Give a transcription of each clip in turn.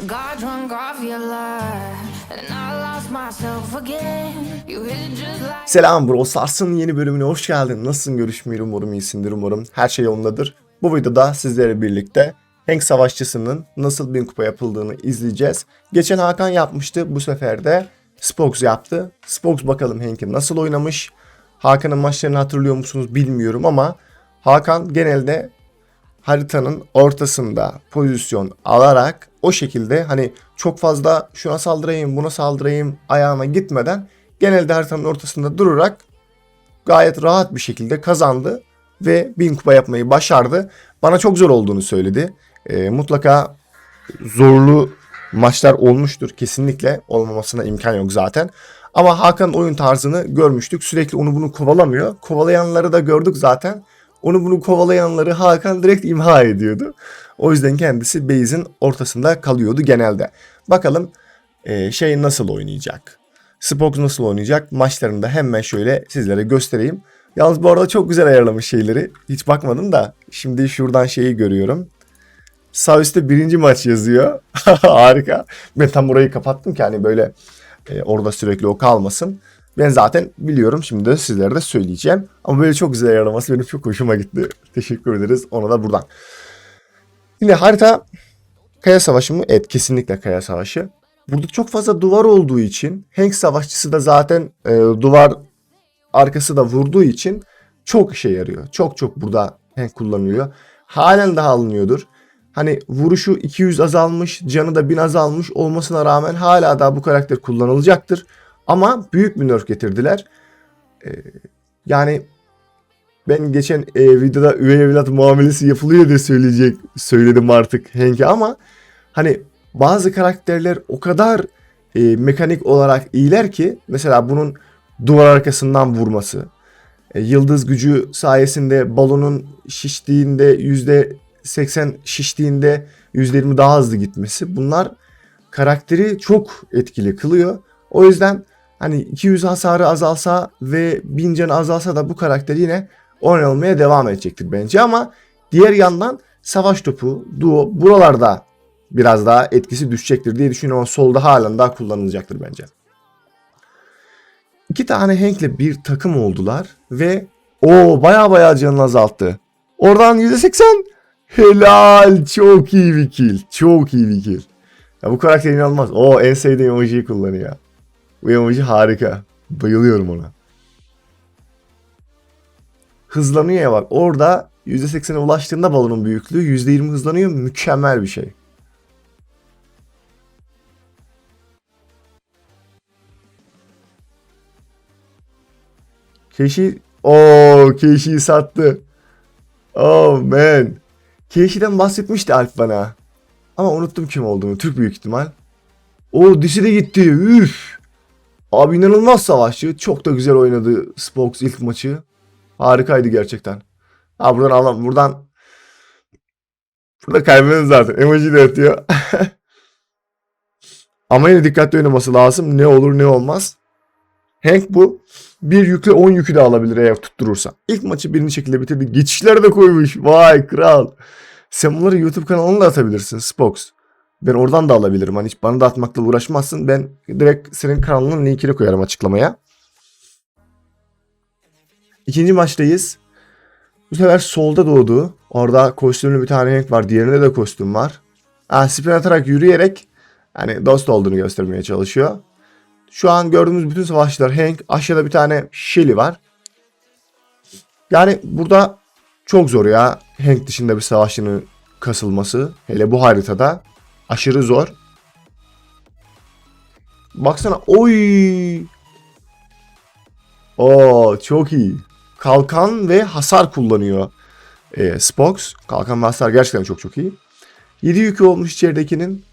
Got drunk off your lie, and I lost myself again. You hit just like. Selam bro, Sars'ın yeni bölümüne hoş geldin. Nasılsın görüşmeyi umarım iyisindir umarım. Her şey yolundadır. Bu videoda sizlerle birlikte Hank Savaşçısı'nın nasıl bin kupa yapıldığını izleyeceğiz. Geçen Hakan yapmıştı, bu sefer de Spox yaptı. Spox bakalım Hank'i nasıl oynamış. Hakan'ın maçlarını hatırlıyor musunuz bilmiyorum ama Hakan genelde haritanın ortasında pozisyon alarak o şekilde hani çok fazla şuna saldırayım buna saldırayım ayağına gitmeden genelde haritanın ortasında durarak gayet rahat bir şekilde kazandı ve bin kupa yapmayı başardı. Bana çok zor olduğunu söyledi. Ee, mutlaka zorlu maçlar olmuştur. Kesinlikle olmamasına imkan yok zaten. Ama Hakan'ın oyun tarzını görmüştük. Sürekli onu bunu kovalamıyor. Kovalayanları da gördük zaten. Onu bunu kovalayanları Hakan direkt imha ediyordu. O yüzden kendisi base'in ortasında kalıyordu genelde. Bakalım e, şey nasıl oynayacak? Spox nasıl oynayacak? Maçlarını da hemen şöyle sizlere göstereyim. Yalnız bu arada çok güzel ayarlamış şeyleri. Hiç bakmadım da şimdi şuradan şeyi görüyorum. Sağ üstte birinci maç yazıyor. Harika. Ben tam burayı kapattım ki hani böyle e, orada sürekli o kalmasın. Ben zaten biliyorum şimdi de sizlere de söyleyeceğim. Ama böyle çok güzel ayarlaması benim çok hoşuma gitti. Teşekkür ederiz ona da buradan. Yine harita Kaya Savaşı mı? Evet kesinlikle Kaya Savaşı. Burada çok fazla duvar olduğu için Hank Savaşçısı da zaten e, duvar arkası da vurduğu için çok işe yarıyor. Çok çok burada Hank kullanılıyor. Halen daha alınıyordur. Hani vuruşu 200 azalmış, canı da 1000 azalmış olmasına rağmen hala daha bu karakter kullanılacaktır. Ama büyük bir nerf getirdiler. Ee, yani ben geçen e, videoda üvey evlat muamelesi yapılıyor diye söyleyecek söyledim artık Hank'e ama hani bazı karakterler o kadar e, mekanik olarak iyiler ki mesela bunun duvar arkasından vurması, e, yıldız gücü sayesinde balonun şiştiğinde yüzde 80 şiştiğinde %20 daha hızlı gitmesi bunlar karakteri çok etkili kılıyor. O yüzden hani 200 hasarı azalsa ve 1000 canı azalsa da bu karakter yine oynanılmaya devam edecektir bence ama diğer yandan savaş topu, duo buralarda biraz daha etkisi düşecektir diye düşünüyorum ama solda halen daha kullanılacaktır bence. İki tane Hank'le bir takım oldular ve o baya baya canını azalttı. Oradan %80 helal çok iyi bir kill. Çok iyi bir kill. Ya bu karakter inanılmaz. O en sevdiğim emojiyi kullanıyor. Bu emoji harika. Bayılıyorum ona. Hızlanıyor ya bak. Orada %80'e ulaştığında balonun büyüklüğü %20 hızlanıyor. Mükemmel bir şey. Keşi o Keşi'yi sattı. Oh man. Keşi'den bahsetmişti Alp bana. Ama unuttum kim olduğunu. Türk büyük ihtimal. O dişi de gitti. Üf. Abi inanılmaz savaşçı. Çok da güzel oynadı Spokes ilk maçı. Harikaydı gerçekten. Ha buradan alalım. Buradan Burada kaybederiz zaten. Emoji de atıyor. Ama yine dikkatli oynaması lazım. Ne olur ne olmaz. Hank bu. Bir yükle 10 yükü de alabilir eğer tutturursa. İlk maçı birinci şekilde bitirdi. Geçişler de koymuş. Vay kral. Sen bunları YouTube kanalına da atabilirsin Spox. Ben oradan da alabilirim. Hani hiç bana da atmakla uğraşmazsın. Ben direkt senin kanalının linkini koyarım açıklamaya. İkinci maçtayız. Bu sefer solda doğdu. Orada kostümlü bir tane Hank var. Diğerinde de kostüm var. Ha, sprint atarak yürüyerek hani dost olduğunu göstermeye çalışıyor. Şu an gördüğümüz bütün savaşçılar Hank. Aşağıda bir tane Shelly var. Yani burada çok zor ya. Hank dışında bir savaşçının kasılması. Hele bu haritada. Aşırı zor. Baksana. Oy. Oo çok iyi. Kalkan ve hasar kullanıyor. E, Spox. Kalkan ve hasar gerçekten çok çok iyi. 7 yükü olmuş içeridekinin.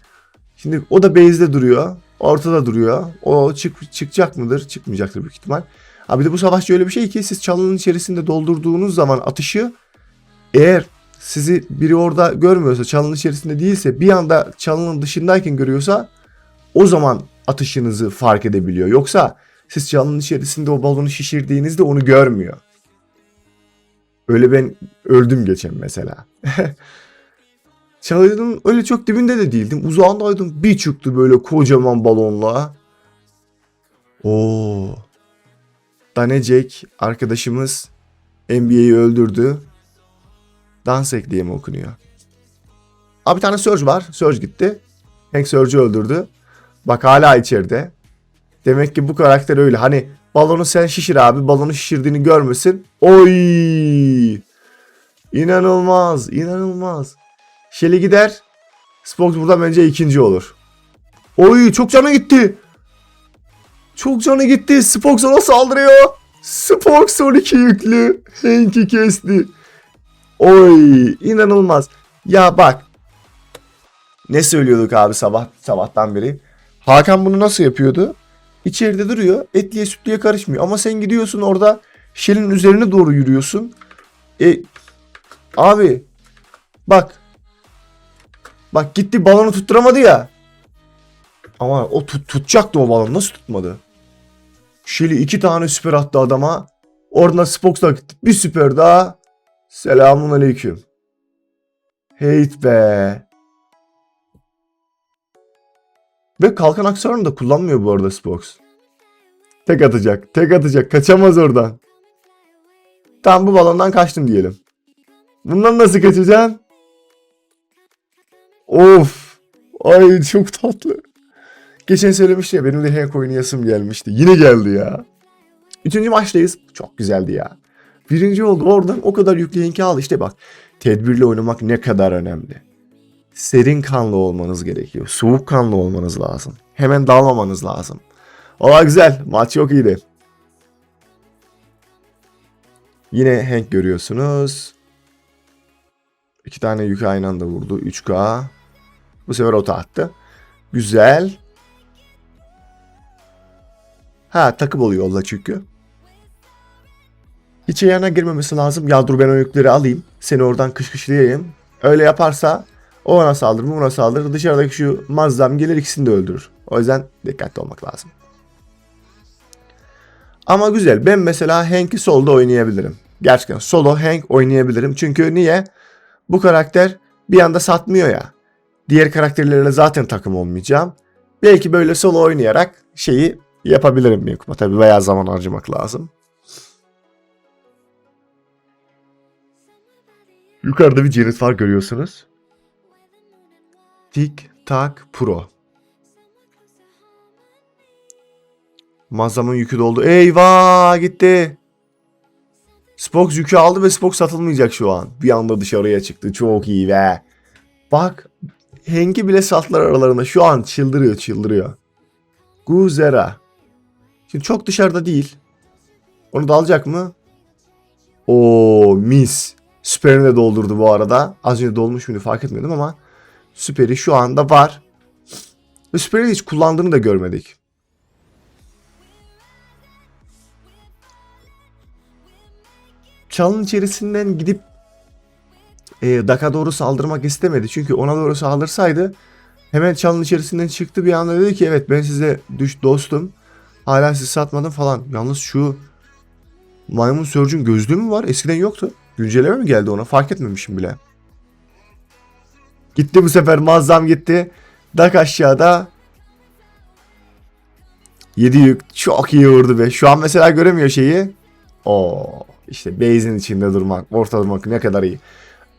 Şimdi o da base'de duruyor. Ortada duruyor. O çık, çıkacak mıdır? Çıkmayacaktır büyük ihtimal. Ha bir de bu savaşçı öyle bir şey ki siz çalının içerisinde doldurduğunuz zaman atışı eğer sizi biri orada görmüyorsa çalının içerisinde değilse bir anda çalının dışındayken görüyorsa o zaman atışınızı fark edebiliyor. Yoksa siz çalının içerisinde o balonu şişirdiğinizde onu görmüyor. Öyle ben öldüm geçen mesela. Çayırın öyle çok dibinde de değildim. Uzağındaydım. Bir çıktı böyle kocaman balonla. Oo. Danecek arkadaşımız NBA'yi öldürdü. Dansek diye mi okunuyor? Abi bir tane Surge var. Surge gitti. Hank Surge'ü öldürdü. Bak hala içeride. Demek ki bu karakter öyle. Hani balonu sen şişir abi. Balonu şişirdiğini görmesin. Oy! İnanılmaz. inanılmaz. Shelly gider. Spox burada bence ikinci olur. Oy çok canı gitti. Çok canı gitti. Spox ona saldırıyor. Spox 12 yüklü. Hank'i kesti. Oy inanılmaz. Ya bak. Ne söylüyorduk abi sabah sabahtan beri? Hakan bunu nasıl yapıyordu? İçeride duruyor. Etliye sütlüye karışmıyor. Ama sen gidiyorsun orada Shell'in üzerine doğru yürüyorsun. E abi bak Bak gitti balonu tutturamadı ya. Ama o tut, tutacaktı o balonu. Nasıl tutmadı? Shelly iki tane süper attı adama. Oradan gitti. Bir süper daha. Selamun aleyküm. Hate be. Ve kalkan aksesuarını da kullanmıyor bu arada Spox. Tek atacak. Tek atacak. Kaçamaz oradan. Tam bu balondan kaçtım diyelim. Bundan nasıl kaçacaksın? Of. Ay çok tatlı. Geçen söylemişti ya benim de hack oynayasım gelmişti. Yine geldi ya. Üçüncü maçtayız. Çok güzeldi ya. Birinci oldu. Oradan o kadar yüklü henki aldı. İşte bak. Tedbirli oynamak ne kadar önemli. Serin kanlı olmanız gerekiyor. Soğuk kanlı olmanız lazım. Hemen dalmamanız lazım. Valla güzel. Maç çok iyiydi. Yine Hank görüyorsunuz. İki tane yük aynı anda vurdu. 3K. Bu sefer ota attı. Güzel. Ha takım oluyor yolda çünkü. Hiç ayağına girmemesi lazım. Ya dur ben o yükleri alayım. Seni oradan kışkışlayayım. Öyle yaparsa o ona saldırır, bu ona saldırır. Dışarıdaki şu mazdam gelir ikisini de öldürür. O yüzden dikkatli olmak lazım. Ama güzel. Ben mesela Hank'i solda oynayabilirim. Gerçekten solo Hank oynayabilirim. Çünkü niye? Bu karakter bir anda satmıyor ya. Diğer karakterlerle zaten takım olmayacağım. Belki böyle solo oynayarak şeyi yapabilirim bir kupa. Tabii bayağı zaman harcamak lazım. Yukarıda bir Janet var görüyorsunuz. Tik Tak Pro. Mazamın yükü doldu. Eyvah gitti. Spox yükü aldı ve Spox satılmayacak şu an. Bir anda dışarıya çıktı. Çok iyi be. Bak Henki bile sattılar aralarında. Şu an çıldırıyor çıldırıyor. Guzera. Şimdi çok dışarıda değil. Onu da alacak mı? Oo mis. Süperini de doldurdu bu arada. Az önce dolmuş muydu fark etmedim ama süperi şu anda var. Ve süperi hiç kullandığını da görmedik. Çalın içerisinden gidip e, Daka doğru saldırmak istemedi. Çünkü ona doğru saldırsaydı hemen çalın içerisinden çıktı bir anda dedi ki evet ben size düş dostum. Hala sizi satmadım falan. Yalnız şu maymun sörcün gözlüğü mü var? Eskiden yoktu. Güncelleme mi geldi ona? Fark etmemişim bile. Gitti bu sefer mazzam gitti. Dak aşağıda. 7 yük çok iyi vurdu be. Şu an mesela göremiyor şeyi. Oo işte base'in içinde durmak, orta durmak ne kadar iyi.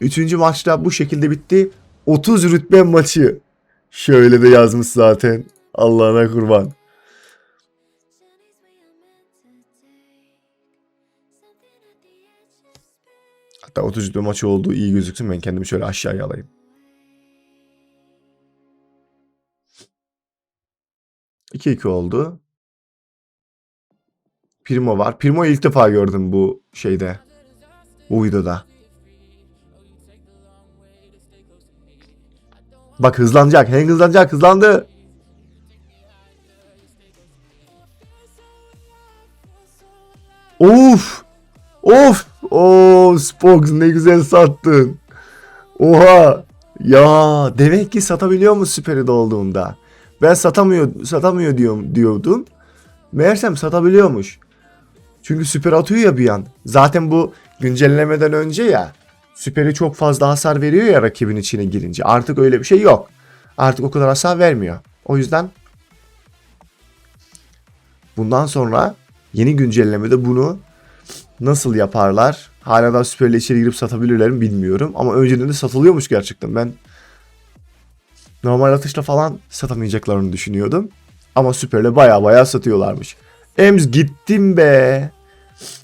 Üçüncü maçta bu şekilde bitti. 30 rütbe maçı. Şöyle de yazmış zaten. Allah'ına kurban. Hatta 30 rütbe maçı olduğu iyi gözüksün. Ben kendimi şöyle aşağıya alayım. İki iki oldu. Primo var. Primo'yu ilk defa gördüm bu şeyde. Bu videoda. Bak hızlanacak. Hank hızlanacak. Hızlandı. Of. Of. Oo Spox ne güzel sattın. Oha. Ya demek ki satabiliyor mu süperi olduğunda? Ben satamıyor satamıyor diyorum diyordum. Meğersem satabiliyormuş. Çünkü süper atıyor ya bir an. Zaten bu güncellemeden önce ya. süperi çok fazla hasar veriyor ya rakibin içine girince. Artık öyle bir şey yok. Artık o kadar hasar vermiyor. O yüzden bundan sonra yeni güncellemede bunu nasıl yaparlar? Hala daha süperle içeri girip satabilirler mi bilmiyorum. Ama önceden de satılıyormuş gerçekten. Ben normal atışla falan satamayacaklarını düşünüyordum. Ama süperle baya baya satıyorlarmış. Ems gittim be.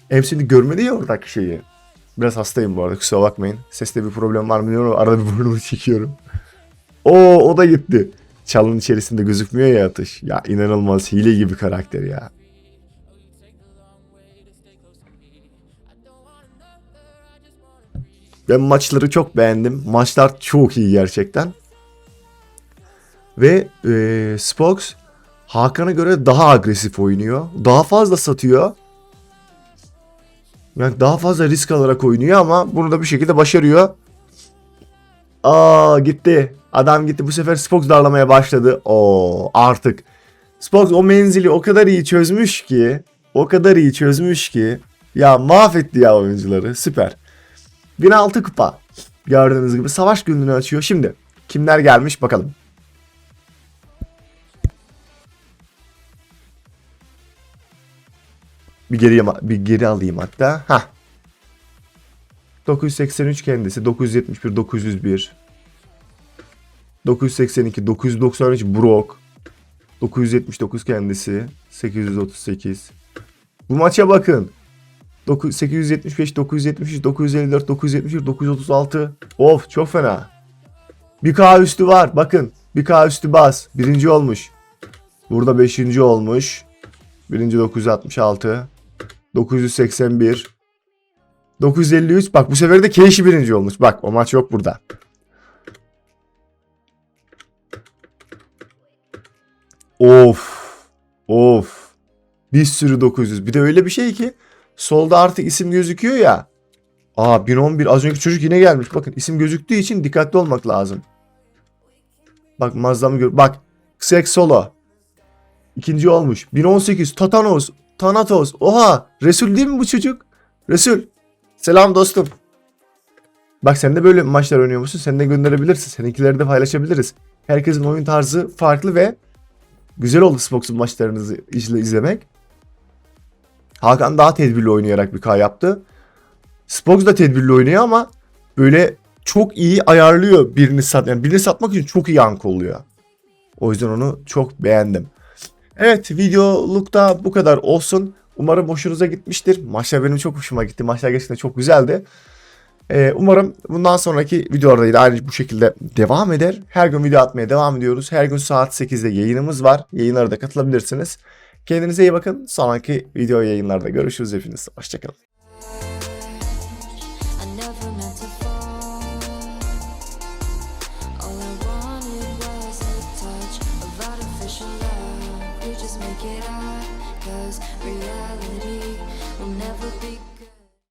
Ems şimdi görmedi ya oradaki şeyi. Biraz hastayım bu arada kusura bakmayın. Seste bir problem var mı bilmiyorum arada bir burnumu çekiyorum. Oo o da gitti. Çalın içerisinde gözükmüyor ya atış. Ya inanılmaz hile gibi karakter ya. Ben maçları çok beğendim. Maçlar çok iyi gerçekten. Ve e, Spox Hakan'a göre daha agresif oynuyor. Daha fazla satıyor. Yani daha fazla risk alarak oynuyor ama bunu da bir şekilde başarıyor. Aa gitti. Adam gitti. Bu sefer Spox darlamaya başladı. Oo artık. Spox o menzili o kadar iyi çözmüş ki. O kadar iyi çözmüş ki. Ya mahvetti ya oyuncuları. Süper. 1006 kupa. Gördüğünüz gibi savaş günlüğünü açıyor. Şimdi kimler gelmiş bakalım. Bir geri bir geri alayım hatta. Ha. 983 kendisi, 971 901 982 993 Brock 979 kendisi, 838 Bu maça bakın. 9, 875, 973, 954, 971, 936. Of çok fena. Bir K üstü var. Bakın. Bir K üstü bas. Birinci olmuş. Burada beşinci olmuş. Birinci 966. 981. 953. Bak bu sefer de Keishi birinci olmuş. Bak o maç yok burada. Of. Of. Bir sürü 900. Bir de öyle bir şey ki solda artık isim gözüküyor ya. Aa 1011 az önceki çocuk yine gelmiş. Bakın isim gözüktüğü için dikkatli olmak lazım. Bak Mazda'mı gör. Bak Xex Solo. İkinci olmuş. 1018 Tatanos. Thanatos. Oha. Resul değil mi bu çocuk? Resul. Selam dostum. Bak sen de böyle maçlar oynuyor musun? Sen de gönderebilirsin. Seninkileri de paylaşabiliriz. Herkesin oyun tarzı farklı ve güzel oldu Xbox'un maçlarınızı izle, izlemek. Hakan daha tedbirli oynayarak bir K yaptı. Spox da tedbirli oynuyor ama böyle çok iyi ayarlıyor birini sat. Yani birini satmak için çok iyi ank oluyor. O yüzden onu çok beğendim. Evet videolukta bu kadar olsun. Umarım hoşunuza gitmiştir. Maçlar benim çok hoşuma gitti. Maçlar gerçekten çok güzeldi. Ee, umarım bundan sonraki videolarda da aynı bu şekilde devam eder. Her gün video atmaya devam ediyoruz. Her gün saat 8'de yayınımız var. Yayınlara da katılabilirsiniz. Kendinize iyi bakın. Sonraki video yayınlarda görüşürüz hepiniz. Hoşçakalın.